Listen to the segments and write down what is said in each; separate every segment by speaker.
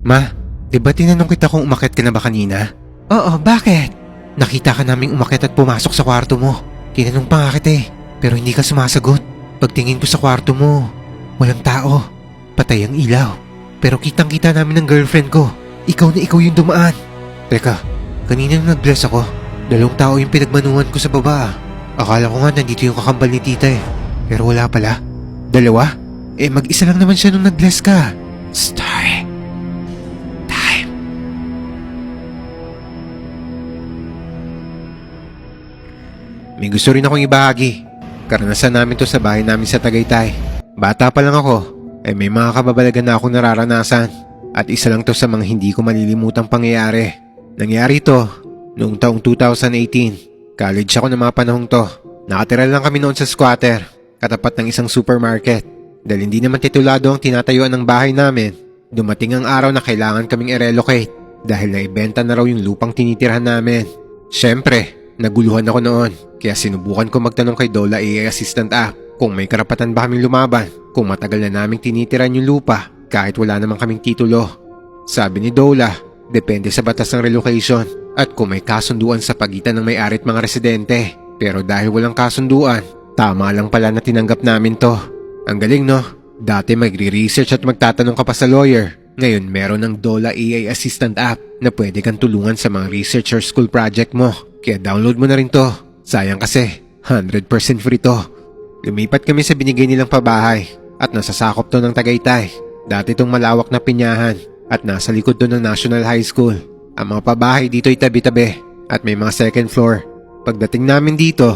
Speaker 1: Ma, di ba tinanong kita kung umakit ka na ba kanina? Oo, bakit? Nakita ka naming umakit at pumasok sa kwarto mo. Tinanong pa nga kita eh, pero hindi ka sumasagot. Pagtingin ko sa kwarto mo, walang tao. Patay ang ilaw. Pero kitang kita namin ng girlfriend ko. Ikaw na ikaw yung dumaan. Teka, kanina nung nag-bless ako, dalawang tao yung pinagmanuhan ko sa baba. Akala ko nga nandito yung kakambal ni tita eh. Pero wala pala. Dalawa? Eh mag-isa lang naman siya nung nag-bless ka. Story. May gusto rin akong ibahagi. Karanasan namin to sa bahay namin sa Tagaytay. Bata pa lang ako, eh may mga kababalagan na akong nararanasan. At isa lang to sa mga hindi ko malilimutang pangyayari. Nangyari to noong taong 2018. College ako ng mga panahong to. Nakatira lang kami noon sa squatter, katapat ng isang supermarket. Dahil hindi naman titulado ang tinatayuan ng bahay namin, dumating ang araw na kailangan kaming i-relocate dahil naibenta na raw yung lupang tinitirhan namin. Siyempre, naguluhan ako noon kaya sinubukan ko magtanong kay Dola AI Assistant app kung may karapatan ba kaming lumaban kung matagal na naming tinitiran yung lupa kahit wala namang kaming titulo. Sabi ni Dola, depende sa batas ng relocation at kung may kasunduan sa pagitan ng may-ari at mga residente. Pero dahil walang kasunduan, tama lang pala na tinanggap namin to. Ang galing no? Dati magre-research at magtatanong ka pa sa lawyer. Ngayon meron ng Dola AI Assistant app na pwede kang tulungan sa mga research or school project mo. Kaya download mo na rin to. Sayang kasi, 100% free to. Lumipat kami sa binigay nilang pabahay at nasasakop to ng Tagaytay. Dati itong malawak na pinyahan at nasa likod to ng National High School. Ang mga pabahay dito ay tabi-tabi at may mga second floor. Pagdating namin dito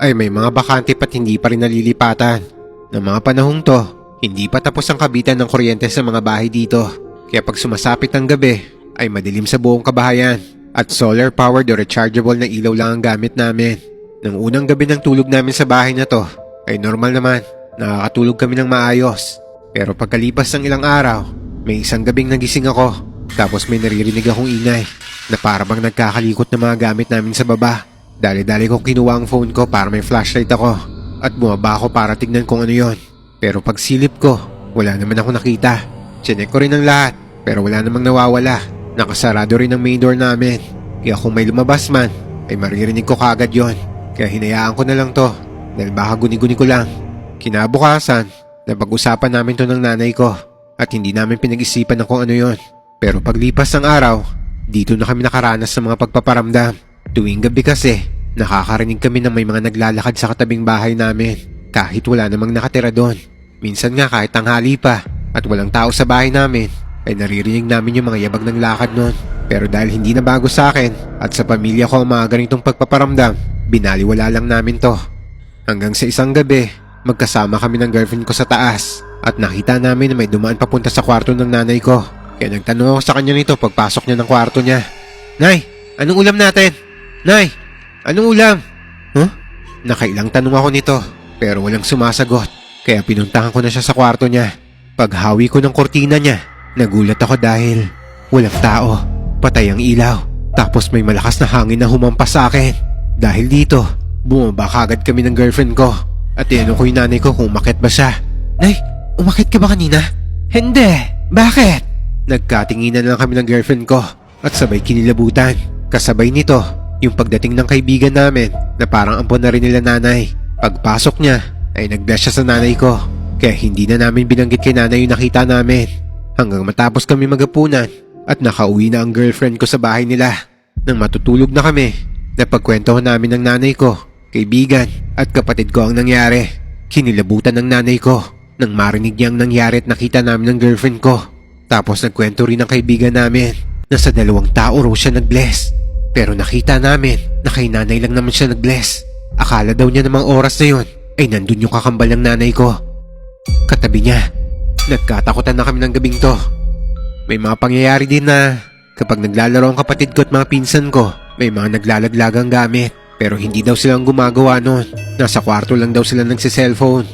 Speaker 1: ay may mga bakante pat hindi pa rin nalilipatan. Ng mga panahong to, hindi pa tapos ang kabitan ng kuryente sa mga bahay dito. Kaya pag sumasapit ang gabi, ay madilim sa buong kabahayan. At solar powered o rechargeable na ilaw lang ang gamit namin. Nang unang gabi ng tulog namin sa bahay na to, ay normal naman, nakakatulog kami ng maayos. Pero pagkalipas ng ilang araw, may isang gabing nagising ako. Tapos may naririnig akong ingay na para bang nagkakalikot ng mga gamit namin sa baba. Dali-dali kong kinuha ang phone ko para may flashlight ako at bumaba ako para tignan kung ano yon. Pero pag silip ko, wala naman ako nakita. Chinek ko rin ang lahat pero wala namang nawawala. Nakasarado rin ang main door namin. Kaya kung may lumabas man, ay maririnig ko kagad yon. Kaya hinayaan ko na lang to dahil baka guni-guni ko lang. Kinabukasan, napag-usapan namin to ng nanay ko at hindi namin pinag-isipan ng kung ano yon. Pero paglipas ng araw, dito na kami nakaranas ng mga pagpaparamdam. Tuwing gabi kasi, nakakarinig kami ng may mga naglalakad sa katabing bahay namin kahit wala namang nakatira doon. Minsan nga kahit tanghali pa at walang tao sa bahay namin, ay naririnig namin yung mga yabag ng lakad noon. Pero dahil hindi na bago sa akin at sa pamilya ko ang mga ganitong pagpaparamdam, binaliwala lang namin to. Hanggang sa isang gabi, magkasama kami ng girlfriend ko sa taas at nakita namin na may dumaan papunta sa kwarto ng nanay ko. Kaya nagtanong ako sa kanya nito pagpasok niya ng kwarto niya. Nay, anong ulam natin? Nay, anong ulam? Huh? Nakailang tanong ako nito pero walang sumasagot. Kaya pinuntahan ko na siya sa kwarto niya. Paghawi ko ng kortina niya, nagulat ako dahil walang tao. Patay ang ilaw. Tapos may malakas na hangin na humampas sa akin. Dahil dito, bumaba kagad kami ng girlfriend ko. At tinanong ko yung nanay ko kung umakit ba siya. Nay, umakit ka ba kanina? Hindi. Bakit? Nagkatinginan lang kami ng girlfriend ko at sabay kinilabutan. Kasabay nito, yung pagdating ng kaibigan namin na parang ampon na rin nila nanay. Pagpasok niya, ay nag-bless siya sa nanay ko. Kaya hindi na namin binanggit kay nanay yung nakita namin. Hanggang matapos kami magapunan at nakauwi na ang girlfriend ko sa bahay nila. Nang matutulog na kami, napagkwentuhan namin ng nanay ko, kaibigan at kapatid ko ang nangyari. Kinilabutan ng nanay ko nang marinig niya ang nangyari at nakita namin ng girlfriend ko. Tapos nagkwento rin ng kaibigan namin na sa dalawang tao raw siya nag-bless. Pero nakita namin na kay nanay lang naman siya nag-bless. Akala daw niya namang oras na yon ay nandun yung kakambal ng nanay ko. Katabi niya, nagkatakutan na kami ng gabing to. May mga pangyayari din na kapag naglalaro ang kapatid ko at mga pinsan ko, may mga naglalaglagang gamit. Pero hindi daw silang gumagawa nun. Nasa kwarto lang daw sila nagsiselfone.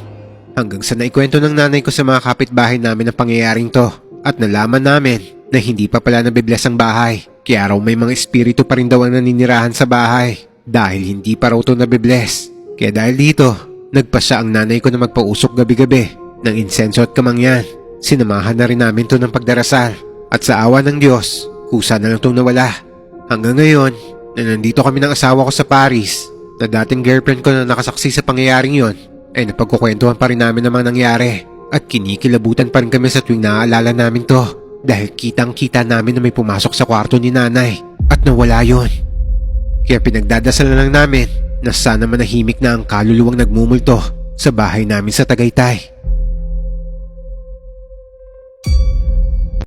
Speaker 1: Hanggang sa naikwento ng nanay ko sa mga kapitbahay namin ang pangyayaring to. At nalaman namin na hindi pa pala nabibless ang bahay. Kaya raw may mga espiritu pa rin daw ang naninirahan sa bahay. Dahil hindi pa raw to nabibless. Kaya dahil dito, nagpasya ang nanay ko na magpausok gabi-gabi ng insenso at kamangyan. Sinamahan na rin namin to ng pagdarasal At sa awa ng Diyos, kusa na lang itong nawala. Hanggang ngayon, na nandito kami ng asawa ko sa Paris, na dating girlfriend ko na nakasaksi sa pangyayaring yon, ay napagkukwentuhan pa rin namin ang mga nangyari. At kinikilabutan pa rin kami sa tuwing naaalala namin to. Dahil kitang kita namin na may pumasok sa kwarto ni nanay at nawala yon. Kaya pinagdadasal na lang namin na sana manahimik na ang kaluluwang nagmumulto sa bahay namin sa Tagaytay.